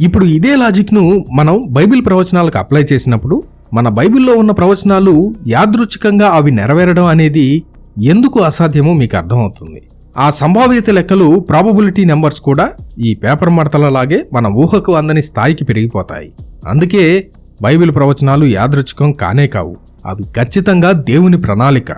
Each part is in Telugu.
ఇప్పుడు ఇదే లాజిక్ను మనం బైబిల్ ప్రవచనాలకు అప్లై చేసినప్పుడు మన బైబిల్లో ఉన్న ప్రవచనాలు యాదృచ్ఛికంగా అవి నెరవేరడం అనేది ఎందుకు అసాధ్యమో మీకు అర్థమవుతుంది. ఆ సంభావ్యత లెక్కలు ప్రాబబిలిటీ నెంబర్స్ కూడా ఈ పేపర్ మడతలలాగే మన ఊహకు అందని స్థాయికి పెరిగిపోతాయి. అందుకే బైబిల్ ప్రవచనాలు యాదృచ్ఛికం కానే కావు. అవి ఖచ్చితంగా దేవుని ప్రణాళిక.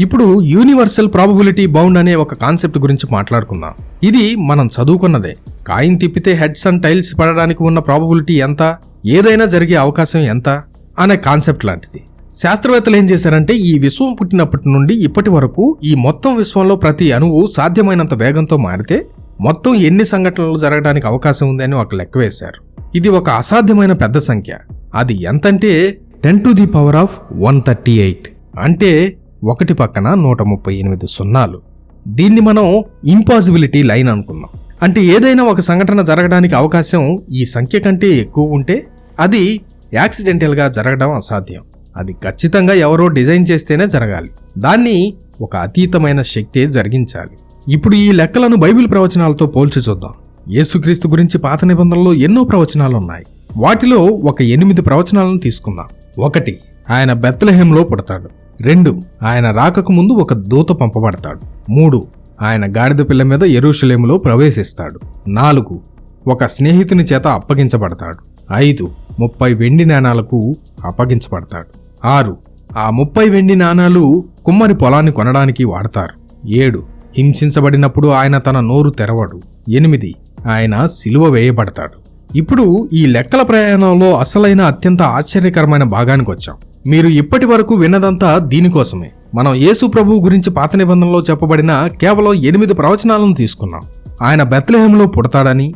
ఇప్పుడు యూనివర్సల్ ప్రాబబిలిటీ బౌండ్ అనే ఒక కాన్సెప్ట్ గురించి మాట్లాడుకుందాం. ఇది మనం చదువుకున్నదే. కాయిన్ తిప్పితే హెడ్స్ అండ్ టైల్స్ పడడానికి ఉన్న ప్రాబబిలిటీ ఎంత? ఏదైనా జరిగే అవకాశం ఎంత? అనే కాన్సెప్ట్ లాంటిది. శాస్త్రవేత్తలు ఏం చేశారంటే ఈ విశ్వం పుట్టినప్పటి నుండి ఇప్పటి వరకు ఈ మొత్తం విశ్వంలో ప్రతి అణువు సాధ్యమైనంత వేగంతో మారితే మొత్తం ఎన్ని సంఘటనలు జరగడానికి అవకాశం ఉంది అని ఒక లెక్క వేశారు. ఇది ఒక అసాధ్యమైన పెద్ద సంఖ్య. అది ఎంతంటే ten to the power of one thirty eight అంటే ఒకటి పక్కన నూట ముప్పై ఎనిమిది సున్నాలు. దీన్ని మనం ఇంపాసిబిలిటీ లైన్ అనుకున్నాం అంటే ఏదైనా ఒక సంఘటన జరగడానికి అవకాశం ఈ సంఖ్య కంటే ఎక్కువ ఉంటే అది యాక్సిడెంటల్గా జరగడం అసాధ్యం. అది ఖచ్చితంగా ఎవరో డిజైన్ చేస్తేనే జరగాలి. దాన్ని ఒక అతీతమైన శక్తే జరిగించాలి. ఇప్పుడు ఈ లెక్కలను బైబిల్ ప్రవచనాలతో పోల్చి చూద్దాం. యేసుక్రీస్తు గురించి పాత నిబంధనలో ఎన్నో ప్రవచనాలు ఉన్నాయి వాటిలో ఒక ఎనిమిది ప్రవచనాలను తీసుకుందాం. ఒకటి ఆయన బెత్తలహేంలో పుడతాడు. రెండు ఆయన రాకకు ముందు ఒక దూత పంపబడతాడు. మూడు ఆయన గాడిద పిల్ల మీద ఎరుషలేములో ప్రవేశిస్తాడు. నాలుగు ఒక స్నేహితుని చేత అప్పగించబడతాడు. ఐదు ముప్పై వెండి నాణాలకు అప్పగించబడతాడు. ఆరు ఆ ముప్పై వెండి నాణాలు కుమ్మరి పొలాన్ని కొనడానికి వాడతారు. ఏడు హింసించబడినప్పుడు ఆయన తన నోరు తెరవడు. ఎనిమిది ఆయన సిలువ వేయబడతాడు. ఇప్పుడు ఈ లెక్కల ప్రయాణంలో అసలైన అత్యంత ఆశ్చర్యకరమైన భాగానికి వచ్చాం మీరు ఇప్పటి వరకు విన్నదంతా దీనికోసమే మనం యేసు ప్రభు గురించి పాత నిబంధనలో చెప్పబడిన కేవలం ఎనిమిది ప్రవచనాలను తీసుకున్నాం. ఆయన బెత్లహేంలో పుడతాడని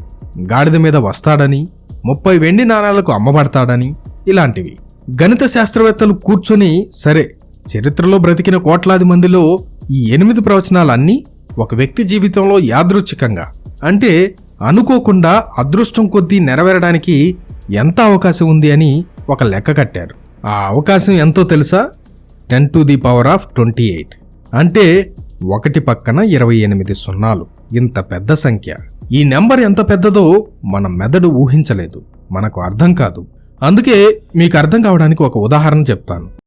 గాడిద మీద వస్తాడని ముప్పై వెండి నాణాలకు అమ్మబడతాడని ఇలాంటివి. గణిత శాస్త్రవేత్తలు కూర్చొని సరే చరిత్రలో బ్రతికిన కోట్లాది మందిలో ఈ ఎనిమిది ప్రవచనాలన్నీ ఒక వ్యక్తి జీవితంలో యాదృచ్ఛికంగా అంటే అనుకోకుండా అదృష్టం కొద్దీ నెరవేరడానికి ఎంత అవకాశం ఉంది అని ఒక లెక్క కట్టారు. ఆ అవకాశం ఎంతో తెలుసా? Ten to the power of twenty eight. అంటే ఒకటి పక్కన ఇరవై ఎనిమిది సున్నాలు. ఇంత పెద్ద సంఖ్య. ఈ నెంబర్ ఎంత పెద్దదో మన మెదడు ఊహించలేదు. మనకు అర్థం కాదు. అందుకే మీకు అర్థం కావడానికి ఒక ఉదాహరణ చెప్తాను.